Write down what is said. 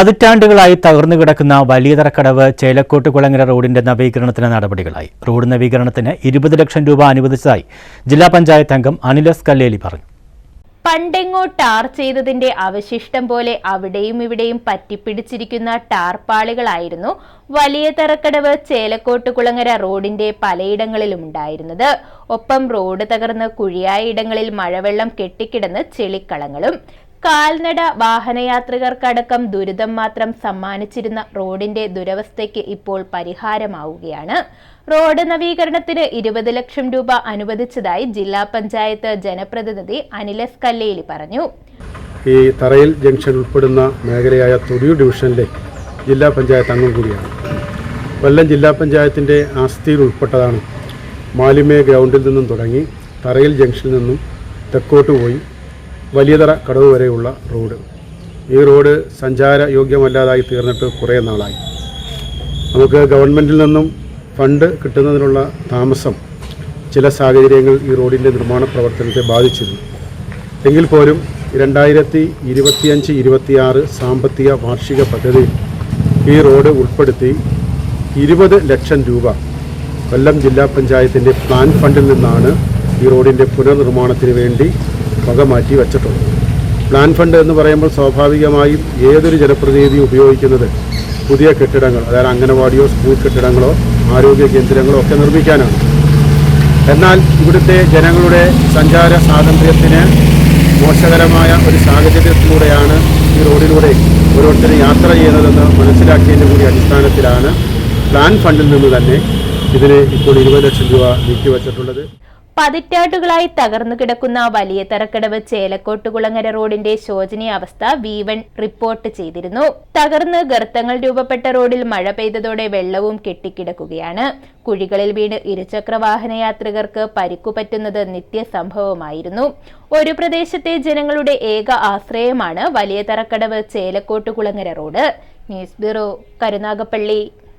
പതിറ്റാണ്ടുകളായി തകർന്നു കിടക്കുന്ന വലിയതറക്കടവ് ചേലക്കോട്ട് കുളങ്ങര റോഡിന്റെ നവീകരണത്തിന് നടപടികളായി. റോഡ് നവീകരണത്തിന് ഇരുപത് ലക്ഷം രൂപ അനുവദിച്ചതായി ജില്ലാ പഞ്ചായത്ത് അംഗം അനിലസ് കല്ലേലി പറഞ്ഞു. പണ്ടെങ്ങോ ടാർ ചെയ്തതിന്റെ അവശിഷ്ടം പോലെ അവിടെയും ഇവിടെയും പറ്റിപ്പിടിച്ചിരിക്കുന്ന ടാർപ്പാളികളായിരുന്നു വലിയ തറക്കടവ് ചേലക്കോട്ട് കുളങ്ങര റോഡിന്റെ പലയിടങ്ങളിലും ഉണ്ടായിരുന്നത്. ഒപ്പം റോഡ് തകർന്ന് കുഴിയായ ഇടങ്ങളിൽ മഴവെള്ളം കെട്ടിക്കിടന്ന് ചെളിക്കളങ്ങളും കാൽനട വാഹനയാത്രികർക്കടക്കം ദുരിതം മാത്രം സമ്മാനിച്ചിരുന്ന റോഡിന്റെ ദുരവസ്ഥയ്ക്ക് ഇപ്പോൾ പരിഹാരമാവുകയാണ്. റോഡ് നവീകരണത്തിന് ഇരുപത് ലക്ഷം രൂപ അനുവദിച്ചതായി ജില്ലാ പഞ്ചായത്ത് ജനപ്രതിനിധി അനിലസ് കല്ലേലി പറഞ്ഞു. ഈ തറയിൽ ജംഗ്ഷൻ ഉൾപ്പെടുന്ന മേഖലയായ തൊടിയൂർ ഡിവിഷനിലെ ജില്ലാ പഞ്ചായത്ത് അംഗം കൂടിയാണ്. കൊല്ലം ജില്ലാ പഞ്ചായത്തിന്റെ ആസ്തിയിൽ ഉൾപ്പെട്ടതാണ്. മാലിമേ ഗ്രൗണ്ടിൽ നിന്നും തുടങ്ങി തറയിൽ ജംഗ്ഷനിൽ നിന്നും തെക്കോട്ട് പോയി വലിയതറ കടവ് വരെയുള്ള റോഡ്. ഈ റോഡ് സഞ്ചാര യോഗ്യമല്ലാതായി തീർന്നിട്ട് കുറേ നാളായി. നമുക്ക് ഗവൺമെന്റിൽ നിന്നും ഫണ്ട് കിട്ടുന്നതിനുള്ള താമസം ചില സാഹചര്യങ്ങൾ ഈ റോഡിന്റെ നിർമ്മാണ പ്രവർത്തനത്തെ ബാധിച്ചിരുന്നു. എങ്കിൽ പോലും രണ്ടായിരത്തി ഇരുപത്തിയഞ്ച് ഇരുപത്തിയാറ് സാമ്പത്തിക വാർഷിക പദ്ധതിയിൽ ഈ റോഡ് ഉൾപ്പെടുത്തി ഇരുപത് ലക്ഷം രൂപ കൊല്ലം ജില്ലാ പഞ്ചായത്തിന്റെ പ്ലാൻ ഫണ്ടിൽ നിന്നാണ് ഈ റോഡിന്റെ പുനർനിർമ്മാണത്തിന് വേണ്ടി വക മാറ്റി വച്ചിട്ടുള്ളത് പ്ലാൻ ഫണ്ട് എന്ന് പറയുമ്പോൾ സ്വാഭാവികമായും ഏതൊരു ജനപ്രതിനിധി ഉപയോഗിക്കുന്നത് പുതിയ കെട്ടിടങ്ങൾ അതായത് അംഗനവാടിയോ സ്കൂൾ കെട്ടിടങ്ങളോ ആരോഗ്യ കേന്ദ്രങ്ങളോ ഒക്കെ നിർമ്മിക്കാനാണ്. എന്നാൽ ഇവിടുത്തെ ജനങ്ങളുടെ സഞ്ചാര സ്വാതന്ത്ര്യത്തിന് മോശകരമായ ഒരു സാഹചര്യത്തിലൂടെയാണ് ഈ റോഡിലൂടെ ഓരോരുത്തരും യാത്ര ചെയ്യുന്നതെന്ന് മനസ്സിലാക്കിയതിന്റെ കൂടി അടിസ്ഥാനത്തിലാണ് പ്ലാൻ ഫണ്ടിൽ നിന്ന് തന്നെ ഇതിന് ഇപ്പോൾ ഇരുപത് ലക്ഷം രൂപ നീക്കിവച്ചിട്ടുള്ളത്. പതിറ്റാണ്ടുകളായി തകർന്നു കിടക്കുന്ന വലിയ തറക്കടവ് ചേലക്കോട്ടുകുളങ്ങര റോഡിന്റെ ശോചനീയാവസ്ഥ വി വൺ റിപ്പോർട്ട് ചെയ്തിരുന്നു. തകർന്ന് ഗർത്തങ്ങൾ രൂപപ്പെട്ട റോഡിൽ മഴ പെയ്തതോടെ വെള്ളവും കെട്ടിക്കിടക്കുകയാണ്. കുഴികളിൽ വീണ് ഇരുചക്ര യാത്രികർക്ക് പരിക്കുപറ്റുന്നത് നിത്യസംഭവമായിരുന്നു. ഒരു പ്രദേശത്തെ ജനങ്ങളുടെ ഏക ആശ്രയമാണ് വലിയ Tharakkadavu Chelakkottukulangara road. News bureau Karunagappally.